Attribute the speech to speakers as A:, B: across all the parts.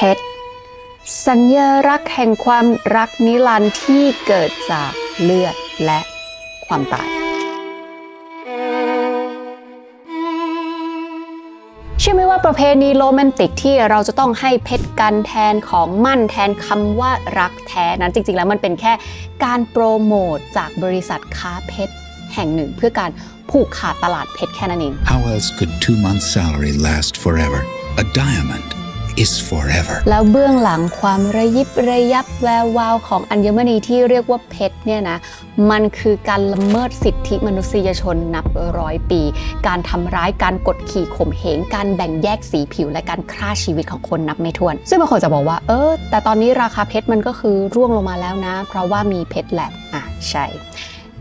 A: ชร สัญญาลักแห่งความรักนิรันดร์ที่เกิดจากเลือดและความตาย เชื่อไหมว่าประเพณีโรแมนติกที่เราจะต้องให้เพชรกันแทนของมั่นแทนคำว่ารักแท้นั้นจริง ๆ แล้วมันเป็นแค่การโปรโมทจากบริษัทค้าเพชรแห่งหนึ่งเพื่อการผูกขาดตลาดเพชรแค่นั้นเอง
B: How else could two months' salary last forever? A diamond is forever.
A: แล้วเบื้องหลังความระยิบระยับแวววาวของอัญมณีที่เรียกว่าเพชรเนี่ยนะ มันคือการละเมิดสิทธิมนุษยชนนับร้อยปี การทำร้าย การกดขี่ข่มเหง การแบ่งแยกสีผิว และการฆ่าชีวิตของคนนับไม่ถ้วน ซึ่งบางคนจะบอกว่า เออ แต่ตอนนี้ราคาเพชรมันก็คือร่วงลงมาแล้วนะ เพราะว่ามีเพชรแลบอะใช่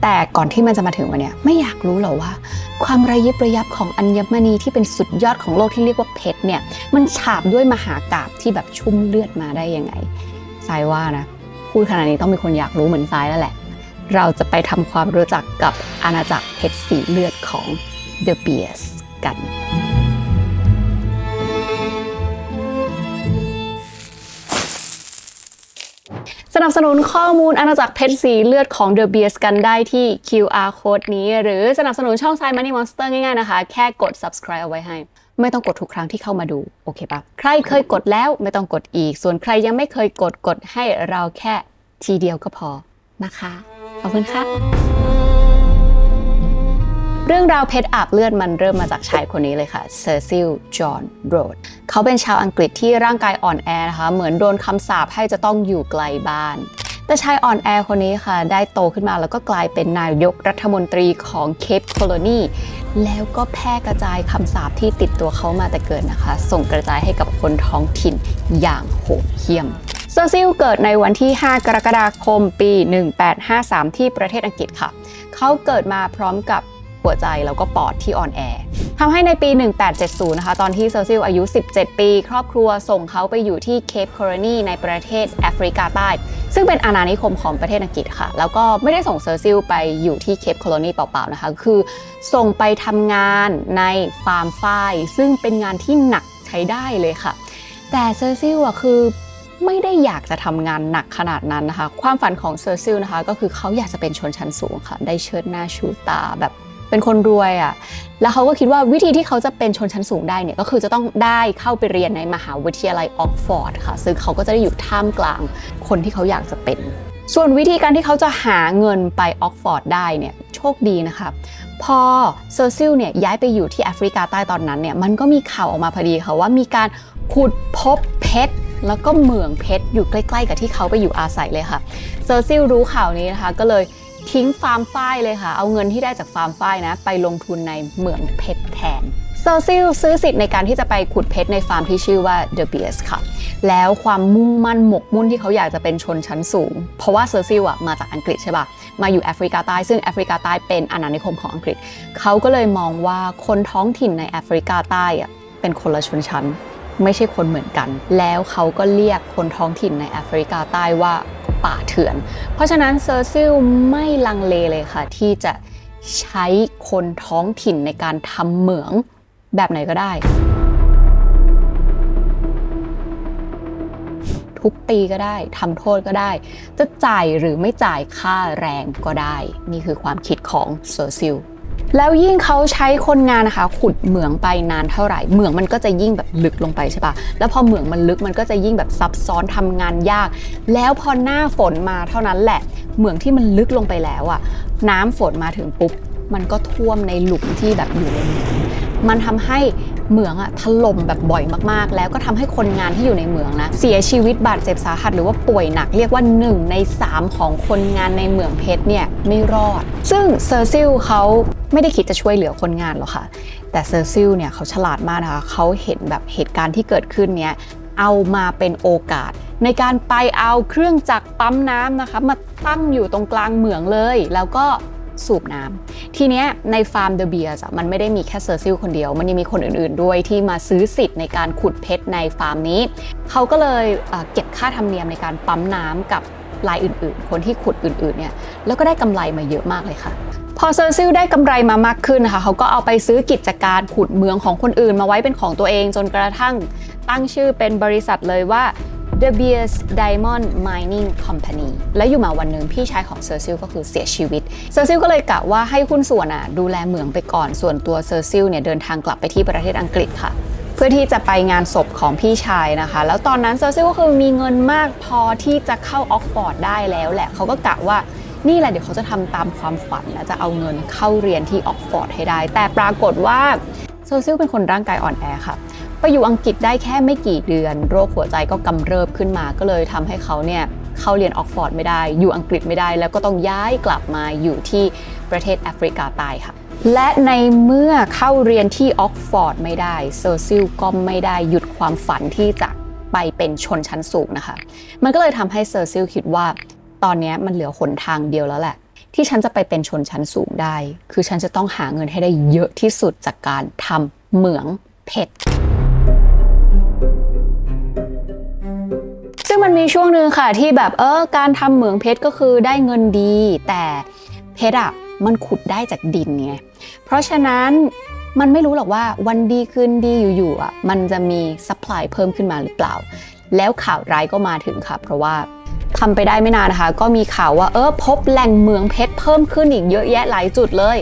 A: แต่ก่อนที่มันจะมาถึงวันนี้ไม่อยากรู้เหรอว่า ความระยิบระยับของอัญมณีที่เป็นสุดยอดของโลกที่เรียกว่าเพชรเนี่ยมันฉาบด้วยมหากาบที่แบบชุ่มเลือดมาได้ยังไงทรายว่านะพูดขนาดนี้ต้องมีคนอยากรู้เหมือนทรายแล้วแหละ เราจะไปทำความรู้จักกับอาณาจักรเพชรสีเลือดของเดอะเบียสกัน สนับสนุนข้อมูลอาณาจักรเพชรสีเลือดของ The Beers กันได้ที่ QR code นี้ หรือสนับสนุนช่อง Side Money Monster ง่ายๆนะคะ แค่กด subscribe เอาไว้ให้ ไม่ต้องกดทุกครั้งที่เข้ามาดู โอเคปะใครเคยกดแล้วไม่ต้องกดอีก ส่วนใครยังไม่เคยกดกดให้เราแค่ทีเดียวก็พอนะคะ ขอบคุณค่ะ เรื่องราวเพชรอาบเลือดมันเริ่มมาจากชายคนนี้เลยค่ะเซอร์ซิล จอห์นโรด เขาเป็นชาวอังกฤษที่ร่างกายอ่อนแอนะคะ เหมือนโดนคำสาปให้จะต้องอยู่ไกลบ้านแต่ชายอ่อนแอคนนี้ค่ะ ได้โตขึ้นมาแล้วก็กลายเป็นนายกรัฐมนตรีของเคปโคโลนีแล้วก็แพร่กระจายคำสาปที่ติดตัวเขามาแต่เกิดนะคะ ส่งกระจายให้กับคนท้องถิ่นอย่างโหดเหี้ยมเซอร์ซิลเกิดในวันที่ 5 กรกฎาคมปี 1853 ที่ประเทศอังกฤษค่ะ เขาเกิดมาพร้อมกับ หัวใจแล้วก็ปอดที่อ่อนแอทำให้ในปี 1870 นะคะ ตอนที่เซอร์ซิลอายุ 17 ปี ครอบครัวส่งเขาไปอยู่ที่เคปโคโรนีในประเทศแอฟริกาใต้ ซึ่งเป็นอาณานิคมของประเทศอังกฤษค่ะ แล้วก็ไม่ได้ส่งเซอร์ซิลไปอยู่ที่เคปโคโลนีเปล่าๆนะคะ คือส่งไปทำงานในฟาร์มฝ้าย ซึ่งเป็นงานที่หนักใช้ได้เลยค่ะ แต่เซอร์ซิลอะคือไม่ได้อยากจะทำงานหนักขนาดนั้นนะคะ ความฝันของเซอร์ซิลนะคะ ก็คือเขาอยากจะเป็นชนชั้นสูงค่ะ ได้เชิดหน้าชูตาแบบ เป็นคนรวยอะ่ะแล้วเขาก็คิดว่าวิธีที่เขาจะเป็นชนชั้นสูงได้เนี่ยก็คือจะต้องได้เข้าไปเรียนในมหาวิทยาลัยออกฟอร์ดค่ะ ซึ่งเขาก็จะได้อยู่ท่ามกลางคนที่เขาอยากจะเป็น ส่วนวิธีการที่เขาจะหาเงินไปออกฟอร์ดได้เนี่ยโชคดีนะคะพอเซอร์ซิลเนี่ยย้ายไปอยู่ที่แอฟริกาใต้ตอนนั้นเนี่ยมันก็มีข่าวออกมาพอดีค่ะว่ามีการขุดพบเพชรแล้วก็เหมืองเพชรอยู่ใกล้ ๆ กับที่เขาไปอยู่อาศัยเลยค่ะเซอร์ซิลรู้ข่าวนี้นะคะก็เลย ทิ้งฟาร์มฝ้ายเลยค่ะ เอาเงินที่ได้จากฟาร์มฝ้ายนะ ไปลงทุนในเหมืองเพชรแทนเซอร์ซิลซื้อสิทธิ์ในการที่จะไปขุดเพชรในฟาร์มที่ชื่อว่า The Beers ค่ะ แล้วความมุ่งมั่นหมกมุ่นที่เขาอยากจะเป็นชนชั้นสูง เพราะว่าเซอร์ซิลอะมาจากอังกฤษใช่ปะมาอยู่แอฟริกาใต้ ซึ่งแอฟริกาใต้เป็นอาณานิคมของอังกฤษ เขาก็เลยมองว่าคนท้องถิ่นในแอฟริกาใต้อะเป็นคนละชนชั้น ไม่ใช่คนเหมือนกัน แล้วเขาก็เรียกคนท้องถิ่นในแอฟริกาใต้ว่า ป่าเถื่อน เพราะฉะนั้นเซอร์ซิลไม่ลังเลเลยค่ะ ที่จะใช้คนท้องถิ่นในการทำเหมืองแบบไหนก็ได้ ทุบตีก็ได้ทำโทษก็ได้ จะจ่ายหรือไม่จ่ายค่าแรงก็ได้ นี่คือความคิดของเซอร์ซิล แล้วยิ่งเขาใช้คนงานนะคะ ขุดเหมืองไปนานเท่าไหร่ เหมืองมันก็จะยิ่งแบบลึกลงไปใช่ปะแล้วพอเหมืองมันลึกมันก็จะยิ่งแบบซับซ้อนทำงานยาก แล้วพอหน้าฝนมาเท่านั้นแหละ เหมืองที่มันลึกลงไปแล้วอะน้ำฝนมาถึงปุ๊บมันก็ท่วมในหลุมที่แบบอยู่ในเหมืองมันทำให้ เหมืองอะถล่มแบบบ่อยมากๆ แล้วก็ทำให้คนงานที่อยู่ในเหมืองนะเสียชีวิตบาดเจ็บสาหัสหรือว่าป่วยหนักเรียกว่า 1 ใน 3 ของคนงานในเหมืองเพชรเนี่ยไม่รอด ซึ่งเซอร์ซิลเขาไม่ได้คิดจะช่วยเหลือคนงานหรอกค่ะ แต่เซอร์ซิลเนี่ยเขาฉลาดมากนะคะเขาเห็นแบบเหตุการณ์ที่เกิดขึ้นเนี้ยเอามาเป็นโอกาส ในการไปเอาเครื่องจักรปั๊มน้ำนะคะมาตั้งอยู่ตรงกลางเหมืองเลย แล้วก็ สูบน้ำทีเนี้ยในฟาร์มเดอะเบียร์มันไม่ได้มีแค่เซอร์ซิลคนเดียว มันยังมีคนอื่นๆด้วยที่มาซื้อสิทธิ์ในการขุดเพชรในฟาร์มนี้ เขาก็เลยเเก็บค่าธรรมเนียมในการปั๊มน้ำกับรายอื่นๆ คนที่ขุดอื่นๆเนี่ยแล้วก็ได้กำไรมาเยอะมากเลยค่ะพอเซอร์ซิลได้กำไรมามากขึ้นนะคะเขาก็เอาไปซื้อกิจการขุดเมืองของคนอื่นมาไว้เป็นของตัวเองจนกระทั่งตั้งชื่อเป็นบริษัทเลยว่า The Beers Diamond Mining Company และอยู่มาวันหนึ่งพี่ชายของเซอร์ซิลก็คือเสียชีวิต เซอร์ซิลก็เลยกะว่าให้หุ้นส่วนอะดูแลเหมืองไปก่อน ส่วนตัวเซอร์ซิลเนี่ยเดินทางกลับไปที่ประเทศอังกฤษค่ะเพื่อที่จะไปงานศพของพี่ชายนะคะ แล้วตอนนั้นเซอร์ซิลก็คือมีเงินมากพอที่จะเข้าออกฟอร์ดได้แล้วแหละ เขาก็กะว่านี่แหละเดี๋ยวเขาจะทำตามความฝันและจะเอาเงินเข้าเรียนที่ออกฟอร์ดให้ได้ แต่ปรากฏว่าเซอร์ซิลเป็นคนร่างกายอ่อนแอค่ะ ไปอยู่อังกฤษได้แค่ไม่กี่เดือน โรคหัวใจก็กำเริบขึ้นมาก็เลยทำให้เขาเนี่ยเข้าเรียนออกฟอร์ดไม่ได้ อยู่อังกฤษไม่ได้ แล้วก็ต้องย้ายกลับมาอยู่ที่ประเทศแอฟริกาใต้ค่ะ และในเมื่อเข้าเรียนที่ออกฟอร์ดไม่ได้เซอร์ซิลก็ไม่ได้หยุดความฝันที่จะไปเป็นชนชั้นสูงนะคะ มันก็เลยทำให้เซอร์ซิลคิดว่า ตอนนี้มันเหลือหนทางเดียวแล้วแหละ ที่ฉันจะไปเป็นชนชั้นสูงได้ คือฉันจะต้องหาเงินให้ได้เยอะที่สุดจากการทำเหมืองเพชร มันมีช่วงหนึ่งค่ะที่แบบเออการทำเหมืองเพชรก็คือได้เงินดี แต่เพชรอะมันขุดได้จากดินไงเพราะฉะนั้นมันไม่รู้หรอกว่าวันดีคืนดีอยู่ๆอะมันจะมีซัพพลายเพิ่มขึ้นมาหรือเปล่า แล้วข่าวร้ายก็มาถึงค่ะ เพราะว่าทำไปได้ไม่นานนะคะ ก็มีข่าวว่าเออพบแหล่งเหมืองเพชรเพิ่มขึ้นอีกเยอะแยะหลายจุดเลย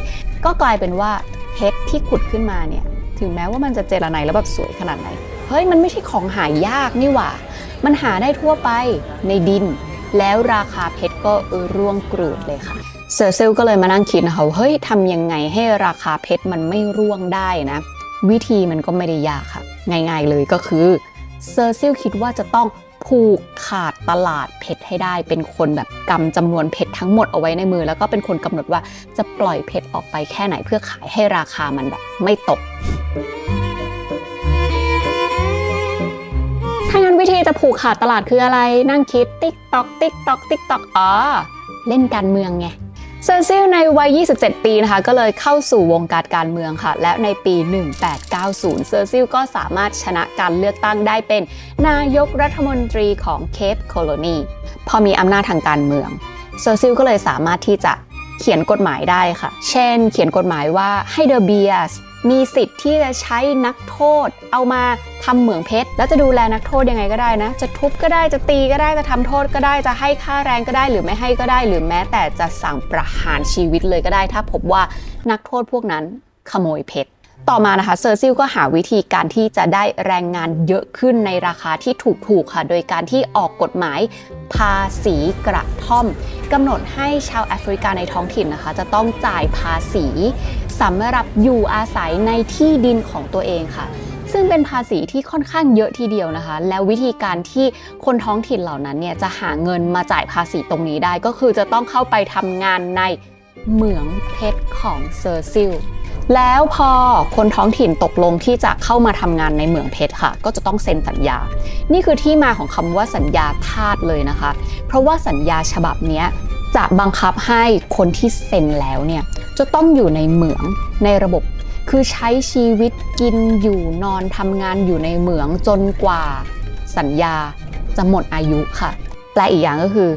A: ก็กลายเป็นว่าเพชรที่ขุดขึ้นมาเนี่ย ถึงแม้ว่ามันจะเจรไนแล้วแบบสวยขนาดไหน เฮ้ยมันไม่ใช่ของหายากนี่หว่า มันหาได้ทั่วไปในดิน แล้วราคาเพชรก็ร่วงกรูดเลยค่ะเซอร์เซลก็เลยมานั่งคิดนะคะเฮ้ยทำยังไงให้ราคาเพชรมันไม่ร่วงได้นะ วิธีมันก็ไม่ได้ยากค่ะ ง่ายๆเลยก็คือเซอร์ซิลคิดว่าจะต้องผูกขาดตลาดเพชรให้ได้ เป็นคนแบบกำจำนวนเพชรทั้งหมดเอาไว้ในมือ แล้วก็เป็นคนกำหนดว่าจะปล่อยเพชรออกไปแค่ไหนเพื่อขายให้ราคามันแบบไม่ตกางั้นวิธีจะผูกขาดตลาดคืออะไร นั่งคิดติ๊กตอกติ๊กตอกติ๊กตอกอ๋อเล่นการเมืองไงเซอร์ซิลในวัย 27 ปีนะคะ ก็เลยเข้าสู่วงการการเมืองค่ะ และในปี 1890 เซอร์ซิลก็สามารถชนะการเลือกตั้งได้เป็น นายกรัฐมนตรีของเคปโคโลนี พอมีอำนาจทางการเมือง เซอร์ซิลก็เลยสามารถที่จะเขียนกฎหมายได้ค่ะ เช่น เขียนกฎหมายว่าให้เดอะเบียส มีสิทธิ์ที่จะใช้นักโทษ เอามาทำเหมืองเพชร แล้วจะดูแลนักโทษยังไงก็ได้นะ จะทุบก็ได้จะตีก็ได้จะทำโทษก็ได้จะให้ค่าแรงก็ได้หรือไม่ให้ก็ได้ หรือแม้แต่จะสั่งประหารชีวิตเลยก็ได้ ถ้าพบว่านักโทษพวกนั้นขโมยเพชร ต่อมานะคะเซอร์ซิลก็หาวิธีการที่จะได้แรงงานเยอะขึ้นในราคาที่ถูกๆค่ะ โดยการที่ออกกฎหมายภาษีกระท่อมกำหนดให้ชาวแอฟริกาในท้องถิ่นนะคะ จะต้องจ่ายภาษีสำหรับอยู่อาศัยในที่ดินของตัวเองค่ะซึ่งเป็นภาษีที่ค่อนข้างเยอะทีเดียวนะคะ แล้ววิธีการที่คนท้องถิ่นเหล่านั้นเนี่ยจะหาเงินมาจ่ายภาษีตรงนี้ได้ก็คือจะต้องเข้าไปทำงานในเหมืองเพชรของเซอร์ซิล แล้วพอคนท้องถิ่นตกลงที่จะเข้ามาทำงานในเหมืองเพชรค่ะ ก็จะต้องเซ็นสัญญา นี่คือที่มาของคำว่าสัญญาทาสเลยนะคะ เพราะว่าสัญญาฉบับนี้จะบังคับให้คนที่เซ็นแล้วเนี่ยจะต้องอยู่ในเหมืองในระบบคือใช้ชีวิตกินอยู่นอนทำงานอยู่ในเหมืองจนกว่า สัญญาจะหมดอายุค่ะแปลอีกอย่างก็คือ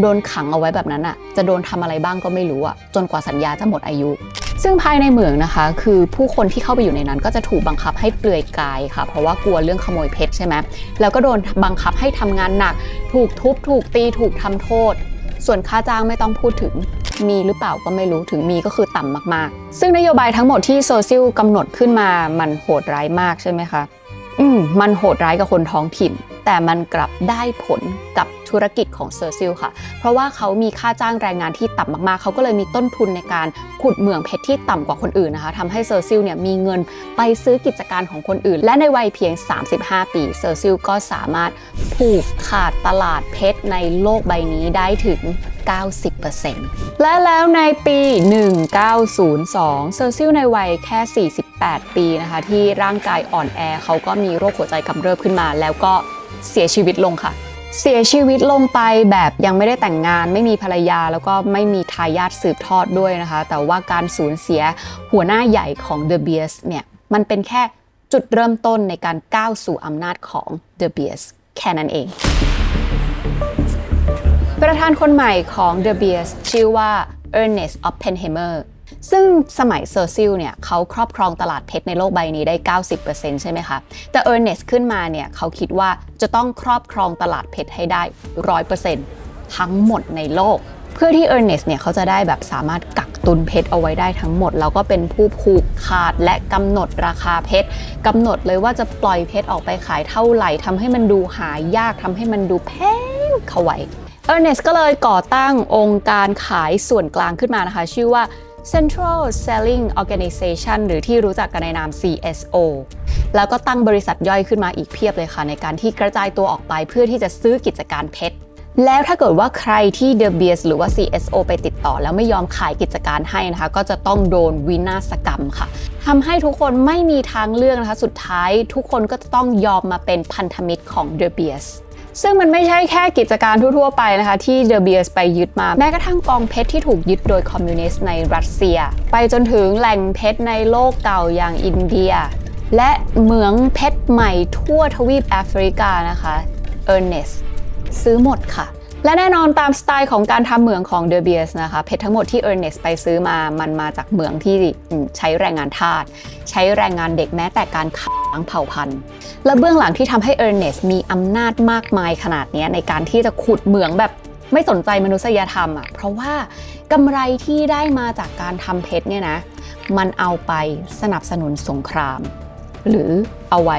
A: โดนขังเอาไว้แบบนั้นอะ จะโดนทำอะไรบ้างก็ไม่รู้อะ จนกว่าสัญญาจะหมดอายุ ซึ่งภายในเหมืองนะคะ คือผู้คนที่เข้าไปอยู่ในนั้นก็จะถูกบังคับให้เปลือยกายค่ะ เพราะว่ากลัวเรื่องขโมยเพชรใช่ไหมแล้วก็โดนบังคับให้ทำงานหนัก ถูกทุบ ถูกตีถูกทำโทษ ส่วนค่าจ้างไม่ต้องพูดถึงมีหรือเปล่าก็ไม่รู้ถึงมีก็คือต่ำมากๆ ซึ่งนโยบายทั้งหมดที่โซเชียลกำหนดขึ้นมามันโหดร้ายมากใช่ไหมคะอืมมันโหดร้ายกับคนท้องถิ่น แต่มันกลับได้ผลกับ ธุรกิจของเซอร์ซิลค่ะ เพราะว่าเขามีค่าจ้างแรงงานที่ต่ำมากๆ เขาก็เลยมีต้นทุนในการขุดเหมืองเพชรที่ต่ำกว่าคนอื่นนะคะทำให้เซอร์ซิลเนี่ยมีเงินไปซื้อกิจการของคนอื่น และในวัยเพียง 35 ปีเซอร์ซิลก็สามารถผูกขาดตลาดเพชรในโลกใบนี้ได้ถึง90%และแล้วในปี 1902 เซอร์ซิลในวัยแค่ 48 ปีนะคะ ที่ร่างกายอ่อนแอเขาก็มีโรคหัวใจกำเริบขึ้นมา แล้วก็เสียชีวิตลงค่ะ เสียชีวิตลงไปแบบยังไม่ได้แต่งงาน ไม่มีภรรยาแล้วก็ไม่มีทายาทสืบทอดด้วยนะคะ แต่ว่าการสูญเสียหัวหน้าใหญ่ของ The Beers เนี่ยมันเป็นแค่จุดเริ่มต้นในการก้าวสู่อำนาจของ The Beers แค่นั้นเอง ประธานคนใหม่ของ The Beers ชื่อว่า Ernest Oppenheimer ซึ่งสมัยเซอร์ซิลเนี่ยเขาครอบครองตลาดเพชรในโลกใบนี้ได้ 90%ใช่ไหมคะ แต่เออร์เนสขึ้นมาเนี่ยเขาคิดว่าจะต้องครอบครองตลาดเพชรให้ได้ 100%ทั้งหมดในโลก เพื่อที่เออร์เนสเนี่ยเขาจะได้แบบสามารถกักตุนเพชรเอาไว้ได้ทั้งหมด แล้วก็เป็นผู้ผูกขาดและกำหนดราคาเพชรกำหนดเลยว่าจะปล่อยเพชรออกไปขายเท่าไหร่ทำให้มันดูหายากทำให้มันดูแพงเข้าไว้เออร์เนสก็เลยก่อตั้งองค์การขายส่วนกลางขึ้นมานะคะ ชื่อว่า Central Selling Organization หรือที่รู้จักกันในนาม CSO แล้วก็ตั้งบริษัทย่อยขึ้นมาอีกเพียบเลยค่ะ ในการที่กระจายตัวออกไปเพื่อที่จะซื้อกิจการเพชรแล้วถ้าเกิดว่าใครที่ The b e e r s หรือว่า CSO ไปติดต่อ แล้วไม่ยอมขายกิจการให้นะคะ ก็จะต้องโดนวินาศกรรมค่ะทำให้ทุกคนไม่มีทางเลือกนะคะ สุดท้ายทุกคนก็จะต้องยอมมาเป็นพันธมิตรของ The b e e r s ซึ่งมันไม่ใช่แค่กิจการทั่วๆไปนะคะที่ The b e e r s ไปยึดมา แม้กระทั่งกองเพชรที่ถูกยึดโดยคอมมิวนิสต์ในรัสเซีย ไปจนถึงแหล่งเพชรในโลกเก่าอย่างอินเดีย และเหมืองเพชรใหม่ทั่วทวีปแอฟริกานะคะเออร์เนสซื้อหมดค่ะ และแน่นอนตามสไตล์ของการทำเหมืองของ De Beers นะคะ เพชรทั้งหมดที่ Ernest ไปซื้อมา มันมาจากเหมืองที่ใช้แรงงานทาส ใช้แรงงานเด็กแม้แต่การขังล้างเผ่าพันธุ์ และเบื้องหลังที่ทำให้ Ernest มีอำนาจมากมายขนาดนี้ในการที่จะขุดเหมืองแบบไม่สนใจมนุษยธรรมอะ เพราะว่ากำไรที่ได้มาจากการทำเพชรเนี่ยนะ มันเอาไปสนับสนุนสงคราม หรือเอาไว้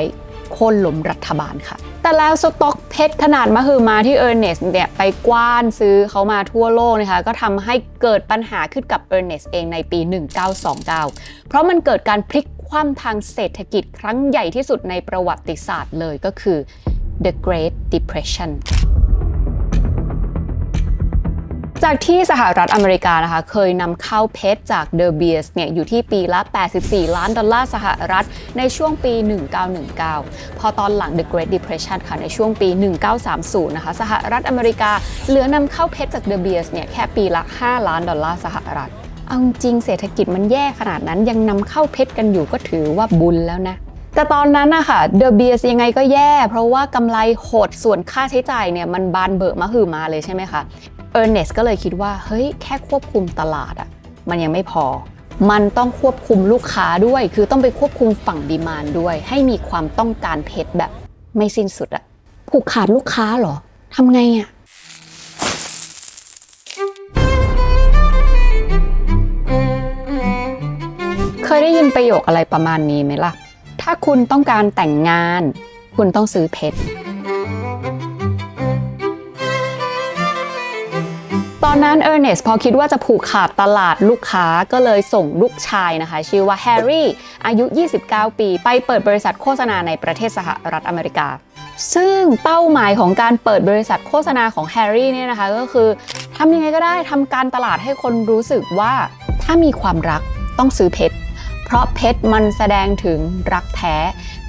A: โค่นล้มรัฐบาลค่ะ แต่แล้วสต็อกเพชรขนาดมหึมาที่เออร์เนสเนี่ยไปกว้านซื้อเขามาทั่วโลกนะคะก็ทำให้เกิดปัญหาขึ้นกับเออร์เนสเองในปี 1929 เพราะมันเกิดการพลิกคว่ำทางเศรษฐกิจครั้งใหญ่ที่สุดในประวัติศาสตร์เลยก็คือ The Great Depression จากที่สหรัฐอเมริกานะคะ เคยนำเข้าเพชรจากเดอร์เบียสเนี่ยอยู่ที่ปีละ 84 ล้านดอลลาร์สหรัฐในช่วงปี 1919 พอตอนหลัง The Great Depression ค่ะในช่วงปี 1930 นะคะ สหรัฐอเมริกาเหลือนำเข้าเพชรจากเดอร์เบียสเนี่ยแค่ปีละ 5 ล้านดอลลาร์สหรัฐเอาจริงเศรษฐกิจมันแย่ขนาดนั้นยังนำเข้าเพชรกันอยู่ก็ถือว่าบุญแล้วนะแต่ตอนนั้นนะคะเดอะเบียสยังไงก็แย่ เพราะว่ากำไรโหดส่วนค่าใช้จ่ายเนี่ยมันบานเบอะมาหือมาเลยใช่ไหมคะ เออร์เนสก็เลยคิดว่า เฮ้ย แค่ควบคุมตลาดอะมันยังไม่พอ มันต้องควบคุมลูกค้าด้วย คือต้องไปควบคุมฝั่งดีมานด้วย ให้มีความต้องการเพชรแบบไม่สิ้นสุดอะผูกขาดลูกค้าเหรอทำไงอะเคยได้ยินประโยคอะไรประมาณนี้ไหมล่ะ ถ้าคุณต้องการแต่งงาน คุณต้องซื้อเพชร ตอนนั้นเออร์เนสพอคิดว่าจะผูกขาดตลาดลูกค้าก็เลยส่งลูกชายนะคะ ชื่อว่าแฮร์รี่อายุ 29 ปี ไปเปิดบริษัทโฆษณาในประเทศสหรัฐอเมริกา ซึ่งเป้าหมายของการเปิดบริษัทโฆษณาของแฮร์รี่เนี่ยนะคะก็คือทำยังไงก็ได้ทำการตลาดให้คนรู้สึกว่าถ้ามีความรักต้องซื้อเพชรเพราะเพชรมันแสดงถึงรักแท้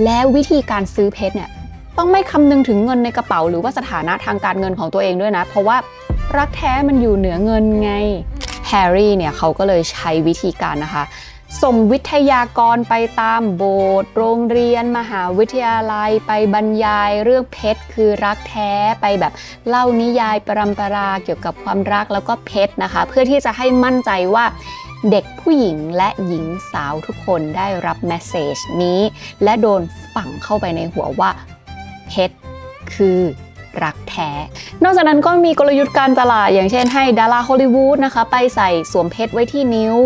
A: และวิธีการซื้อเพชรเนี่ยต้องไม่คำนึงถึงเงินในกระเป๋า หรือว่าสถานะทางการเงินของตัวเองด้วยนะ เพราะว่า รักแท้มันอยู่เหนือเงินไงแฮร์รี่เนี่ยเขาก็เลยใช้วิธีการนะคะ ส่งวิทยากรไปตามโบสถ์โรงเรียนมหาวิทยาลัยไปบรรยายเรื่องเพชรคือรักแท้ไปแบบเล่านิยายปรำปราเกี่ยวกับความรักแล้วก็เพชรนะคะ เพื่อที่จะให้มั่นใจว่าเด็กผู้หญิงและหญิงสาวทุกคนได้รับแมสเซจนี้ และโดนฝังเข้าไปในหัวว่าเพชรคือ รักแท้ นอกจากนั้นก็มีกลยุทธ์การตลาด อย่างเช่นให้ดาราฮอลลีวูดนะคะ ไปใส่สวมเพชรไว้ที่นิ้ว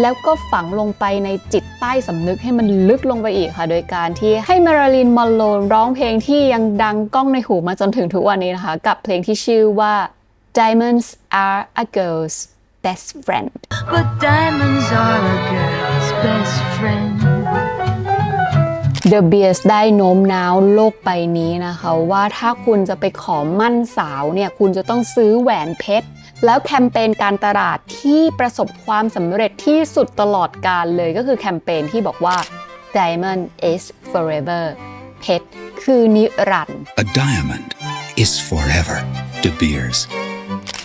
A: แล้วก็ฝังลงไปในจิตใต้สำนึกให้มันลึกลงไปอีกค่ะ โดยการที่ให้มาริลีนมอนโรร้องเพลงที่ยังดังก้องในหูมาจนถึงทุกวันนี้นะคะ กับเพลงที่ชื่อว่า Diamonds are a girl's best friend
C: But diamonds are a girl's best friend.
A: The Beers ได้โน้มน้าวโลกใบนี้นะคะ ว่าถ้าคุณจะไปขอมั่นสาวเนี่ยคุณจะต้องซื้อแหวนเพชร แล้วแคมเปญการตลาดที่ประสบความสำเร็จที่สุดตลอดกาลเลยก็คือแคมเปญที่บอกว่า Diamond is forever เพชรคือนิรันดร์
B: A diamond is forever. De Beers.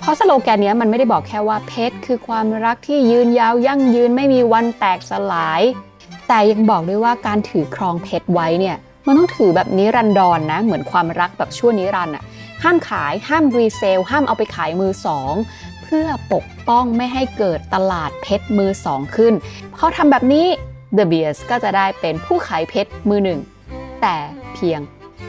A: เพราะสโลแกนเนี้ยมันไม่ได้บอกแค่ว่าเพชรคือความรักที่ยืนยาวยั่งยืนไม่มีวันแตกสลาย แต่ยังบอกด้วยว่าการถือครองเพชรไว้เนี่ยมันต้องถือแบบนิรันดรนนะ เหมือนความรักแบบชั่วนิรันดร์อะห้ามขายห้ามรีเซล ห้ามเอาไปขายมือสองเพื่อปกป้องไม่ให้เกิดตลาดเพชรมือสองขึ้นเขาทำแบบนี้ The Beers ก็จะได้เป็นผู้ขายเพชรมือหนึ่งแต่เพียง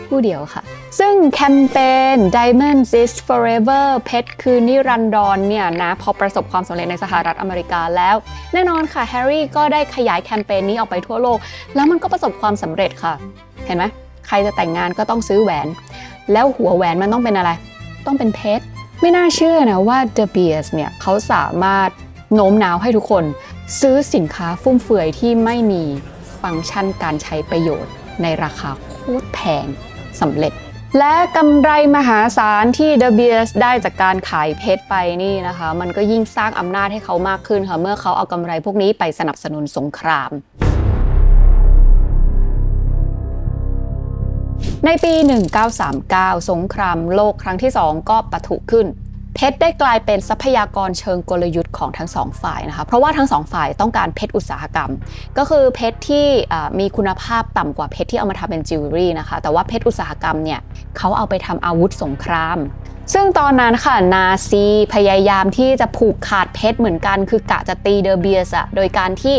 A: ผู้เดียวค่ะ ซึ่งแคมเปญ Diamonds is Forever เพชรคือนิรันดรเนี่ยนะ พอประสบความสำเร็จในสหรัฐอเมริกาแล้ว แน่นอนค่ะแฮร์รี่ก็ได้ขยายแคมเปญนี้ออกไปทั่วโลก แล้วมันก็ประสบความสำเร็จค่ะ เห็นไหมใครจะแต่งงานก็ต้องซื้อแหวน แล้วหัวแหวนมันต้องเป็นอะไร ต้องเป็นเพชรไม่น่าเชื่อนะว่า The Beers เนี่ยเขาสามารถโน้มน้าวให้ทุกคน ซื้อสินค้าฟุ่มเฟือยที่ไม่มีฟังก์ชันการใช้ประโยชน์ในราคาโคตรแพง สำเร็จ และกำไรมหาศาลที่ The Beers ได้จากการขายเพชรไปนี่นะคะ มันก็ยิ่งสร้างอำนาจให้เขามากขึ้นค่ะเมื่อเขาเอากำไรพวกนี้ไปสนับสนุนสงครามในปี 1939 สงครามโลกครั้งที่ 2 ก็ปะทุขึ้น เพชรได้กลายเป็นทรัพยากรเชิงกลยุทธ์ของทั้งสองฝ่ายนะคะเพราะว่าทั้งสองฝ่ายต้องการเพชรอุตสาหกรรม ก็คือเพชรที่มีคุณภาพต่ำกว่าเพชรที่เอามาทำเป็นจิวเวลรี่นะคะแต่ว่าเพชรอุตสาหกรรมเนี่ยเขาเอาไปทำอาวุธสงคราม ซึ่งตอนนั้นค่ะนาซีพยายามที่จะผูกขาดเพชรเหมือนกัน คือกะจะตีเดอเบียสอะโดยการที่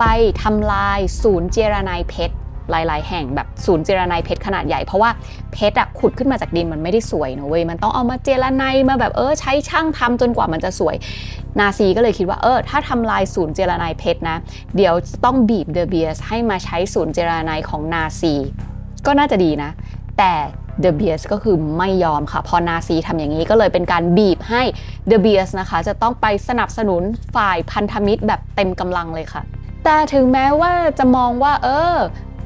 A: ไปทำลายศูนย์เจรไนายเพชร หลาย ๆ แห่งแบบศูนย์เจรไนายเพชรขนาดใหญ่เพราะว่าเพชรอะขุดขึ้นมาจากดินมันไม่ได้สวยนะเว้ยมันต้องเอามาเจรไนายมาแบบเออใช้ช่างทำจนกว่ามันจะสวย นาซีก็เลยคิดว่าเออถ้าทำลายศูนย์เจรไนายเพชรนะ เดี๋ยวต้องบีบเดอะเบียสให้มาใช้ศูนย์เจรไนายของนาซีก็น่าจะดีนะ แต่เดอะเบียสก็คือไม่ยอมค่ะ พอนาซีทำอย่างนี้ก็เลยเป็นการบีบให้เดอะเบียสนะคะ จะต้องไปสนับสนุนฝ่ายพันธมิตรแบบเต็มกำลังเลยค่ะ แต่ถึงแม้ว่าจะมองว่า เออ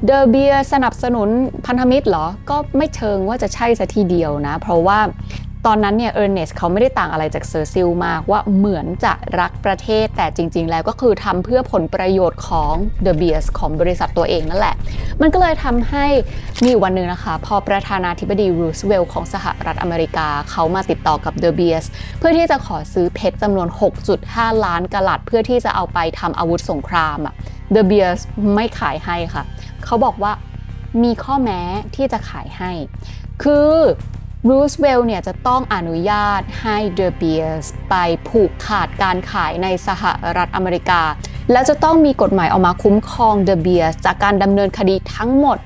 A: เดอเบียสนับสนุนพันธมิตรเหรอ ก็ไม่เชิงว่าจะใช่ซะทีเดียวนะ เพราะว่าตอนนั้นเนี่ยเออร์เนสเขาไม่ได้ต่างอะไรจากเซอร์ซิลมากว่าเหมือนจะรักประเทศแต่จริง ๆ แล้วก็คือทำเพื่อผลประโยชน์ของเดอะเบียสของบริษัทตัวเองนั่นแหละ มันก็เลยทำให้มีวันหนึ่งนะคะ พอประธานาธิบดีรูสเวลต์ของสหรัฐอเมริกาเขามาติดต่อกับเดอะเบียสเพื่อที่จะขอซื้อเพชรจำนวน 6.5 ล้านกะลัด เพื่อที่จะเอาไปทำอาวุธสงครามอะเดอะเบียสไม่ขายให้ค่ะ เขาบอกว่ามีข้อแม้ที่จะขายให้ คือรูสเวลต์เนี่ยจะต้องอนุญาตให้เดอะเบียสไปผูกขาดการขายในสหรัฐอเมริกา และจะต้องมีกฎหมายออกมาคุ้มครองเดอะเบียสจากการดำเนินคดีทั้งหมด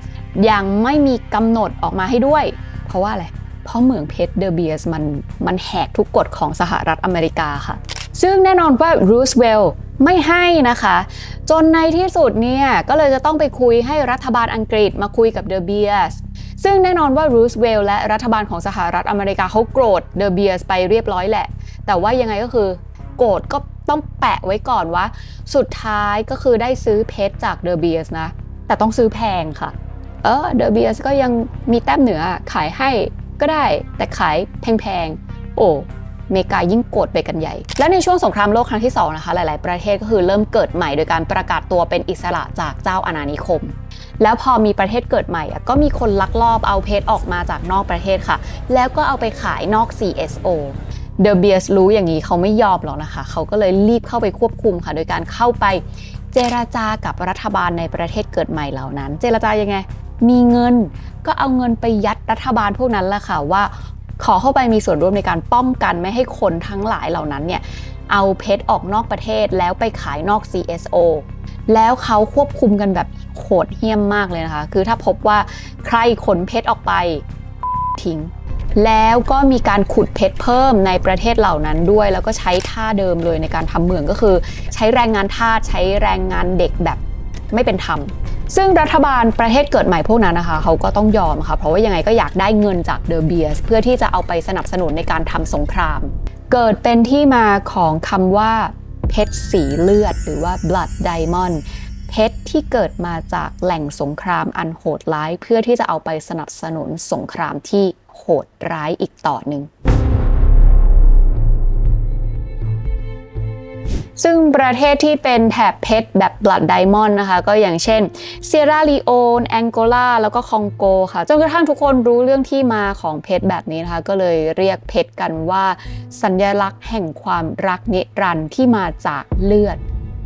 A: อย่างไม่มีกำหนดออกมาให้ด้วย เพราะว่าอะไร เพราะเหมืองเพชรเดอะเบียสมันมันแหกทุกกฎของสหรัฐอเมริกาค่ะ ซึ่งแน่นอนว่ารูสเวลต์ ไม่ให้นะคะ จนในที่สุดเนี่ยก็เลยจะต้องไปคุยให้รัฐบาลอังกฤษมาคุยกับเดอะเบียสซึ่งแน่นอนว่ารูสเวลและรัฐบาลของสหรัฐอเมริกาเขาโกรธเดอะเบียสไปเรียบร้อยแหละ แต่ว่ายังไงก็คือโกรธก็ต้องแปะไว้ก่อนว่า สุดท้ายก็คือได้ซื้อเพชรจากเดอะเบียสนะ แต่ต้องซื้อแพงค่ะ เออเดอะเบียสก็ยังมีแต้มเหนือขายให้ก็ได้ แต่ขายแพงๆ โอ้ เมกายิ่งโกรธไปกันใหญ่ และในช่วงสงครามโลกครั้งที่ 2 นะคะ หลาย ๆ ประเทศก็คือเริ่มเกิดใหม่โดยการประกาศตัวเป็นอิสระจากเจ้าอาณานิคม แล้วพอมีประเทศเกิดใหม่อะก็มีคนลักลอบเอาเพชรออกมาจากนอกประเทศค่ะ แล้วก็เอาไปขายนอก CSO เดอะเบียสรู้อย่างนี้เขาไม่ยอมหรอกนะคะ เขาก็เลยรีบเข้าไปควบคุมค่ะ โดยการเข้าไปเจราจากับรัฐบาลในประเทศเกิดใหม่เหล่านั้น เจราจายังไง มีเงินก็เอาเงินไปยัดรัฐบาลพวกนั้นละค่ะว่า ขอเข้าไปมีส่วนร่วมในการป้องกันไม่ให้คนทั้งหลายเหล่านั้นเนี่ยเอาเพชรออกนอกประเทศแล้วไปขายนอก CSO แล้วเขาควบคุมกันแบบโหดเหี้ยมมากเลยนะคะ คือถ้าพบว่าใครขนเพชรออกไปทิ้ง แล้วก็มีการขุดเพชรเพิ่มในประเทศเหล่านั้นด้วย แล้วก็ใช้ท่าเดิมเลยในการทำเหมืองก็คือ ใช้แรงงานทาสใช้แรงงานเด็กแบบไม่เป็นธรรม ซึ่งรัฐบาลประเทศเกิดใหม่พวกนั้นนะคะเขาก็ต้องยอมค่ะ เพราะว่ายังไงก็อยากได้เงินจากเดอะเบียสเพื่อที่จะเอาไปสนับสนุนในการทำสงคราม เกิดเป็นที่มาของคำว่าเพชรสีเลือด หรือว่า blood diamond เพชรที่เกิดมาจากแหล่งสงครามอันโหดร้าย เพื่อที่จะเอาไปสนับสนุนสงครามที่โหดร้ายอีกต่อหนึ่ง ซึ่งประเทศที่เป็นแถบเพชรแบบ blood diamond นะคะ ก็อย่างเช่นเซียร่าลีโอนแองโกลาแล้วก็คองโกค่ะ จนกระทั่งทุกคนรู้เรื่องที่มาของเพชรแบบนี้นะคะ ก็เลยเรียกเพชรกันว่าสัญลักษณ์แห่งความรักนิรันดร์ที่มาจากเลือด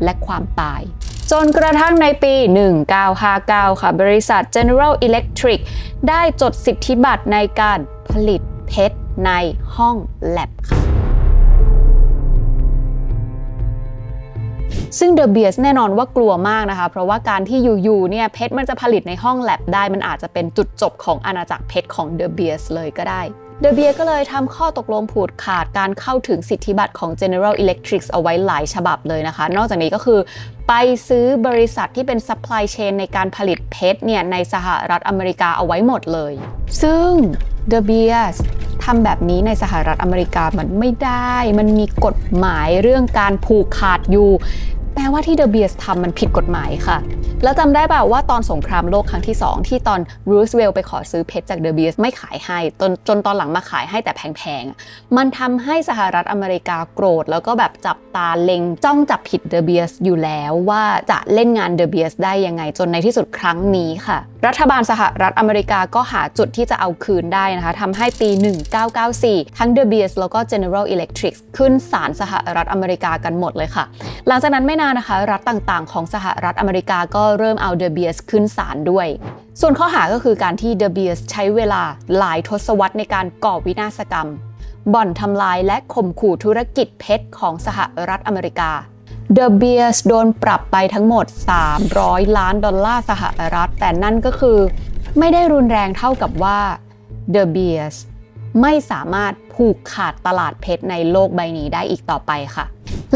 A: และความตายจนกระทั่งในปี 1959 ค่ะ บริษัท General Electric ได้จดสิทธิบัตรในการผลิตเพชรในห้องแลบค่ะ ซึ่งเดอะเบียสแน่นอนว่ากลัวมากนะคะ เพราะว่าการที่อยู่ๆเนี่ยเพชรมันจะผลิตในห้องแลบได้มันอาจจะเป็นจุดจบของอาณาจักรเพชรของเดอะเบียสเลยก็ได้เดอะเบียก็เลยทำข้อตกลงผูดขาดการเข้าถึงสิทธิบัตรของ General Electric เอาไว้หลายฉบับเลยนะคะ นอกจากนี้ก็คือ ไปซื้อบริษัทที่เป็น supply chain ในการผลิตเพชรเนี่ยในสหรัฐอเมริกาเอาไว้หมดเลย ซึ่ง The Beers ทำแบบนี้ในสหรัฐอเมริกามันไม่ได้ มันมีกฎหมายเรื่องการผูกขาดอยู่ แปลว่าที่ The Beers ทำมันผิดกฎหมายค่ะ แล้วจำได้เปล่าว่าตอนสงครามโลกครั้งที่ 2 ที่ตอนรูสเวลไปขอซื้อเพชรจาก The Beers ไม่ขายให้จนจนตอนหลังมาขายให้แต่แพงๆ มันทำให้สหรัฐอเมริกาโกรธ แล้วก็แบบจับตาเล็งจ้องจับผิด The Beers อยู่แล้วว่าจะเล่นงาน The Beers ได้ยังไงจนในที่สุดครั้งนี้ค่ะ รัฐบาลสหรัฐอเมริกาก็หาจุดที่จะเอาคืนได้นะคะทำให้ปี 1994 ทั้ง The Beers แล้วก็ General Electric ขึ้นศาลสหรัฐอเมริกากันหมดเลยค่ะ หลังจากนั้นไม่นานนะคะรัฐต่างๆ ของสหรัฐอเมริกาก็เริ่มเอา The Beers ขึ้นศาลด้วย ส่วนข้อหาก็คือการที่ The Beers ใช้เวลาหลายทศวรรษในการก่อวินาศกรรม บ่อนทำลายและข่มขู่ธุรกิจเพชรของสหรัฐอเมริกา The Beers โดนปรับไปทั้งหมด 300 ล้านดอลลาร์สหรัฐ แต่นั่นก็คือ ไม่ได้รุนแรงเท่ากับว่า The Beers ไม่สามารถ ผูกขาดตลาดเพชรในโลกใบนี้ได้อีกต่อไปค่ะ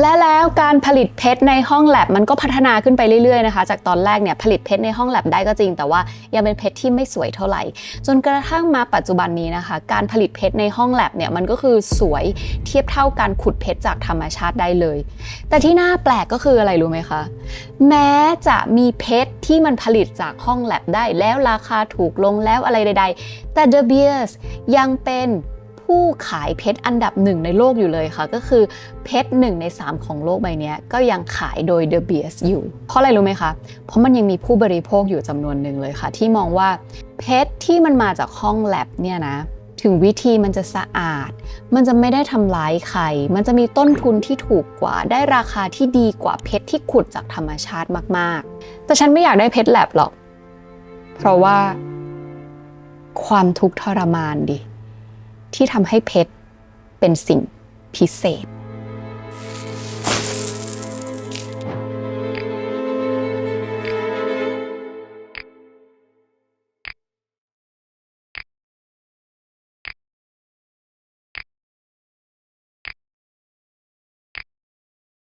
A: และแล้วการผลิตเพชรในห้องแลบมันก็พัฒนาขึ้นไปเรื่อยๆนะคะ จากตอนแรกเนี่ยผลิตเพชรในห้องแลบได้ก็จริง แต่ว่ายังเป็นเพชรที่ไม่สวยเท่าไหร่ จนกระทั่งมาปัจจุบันนี้นะคะ การผลิตเพชรในห้องแลบเนี่ยมันก็คือสวยเทียบเท่าการขุดเพชรจากธรรมชาติได้เลย แต่ที่น่าแปลกก็คืออะไรรู้ไหมคะแม้จะมีเพชรที่มันผลิตจากห้องแลบได้แล้วราคาถูกลงแล้วอะไรใด ๆ แต่ De Beers ยังเป็น ผู้ขายเพชรอันดับหนึ่งในโลกอยู่เลยค่ะ ก็คือเพชรหนึ่งใน 3 ของโลกใบนี้ก็ยังขายโดย De Beers อยู่ เพราะอะไรรู้ไหมคะ เพราะมันยังมีผู้บริโภคอยู่จำนวนหนึ่งเลยค่ะ ที่มองว่าเพชรที่มันมาจากห้องแลบเนี่ยนะถึงวิธีมันจะสะอาด มันจะไม่ได้ทำร้ายใคร มันจะมีต้นทุนที่ถูกกว่า ได้ราคาที่ดีกว่าเพชรที่ขุดจากธรรมชาติมากๆ แต่ฉันไม่อยากได้เพชรแลบหรอก เพราะว่า ความทุกข์ทรมานดิ ที่ทำให้เพชรเป็นสิ่งพิเศษ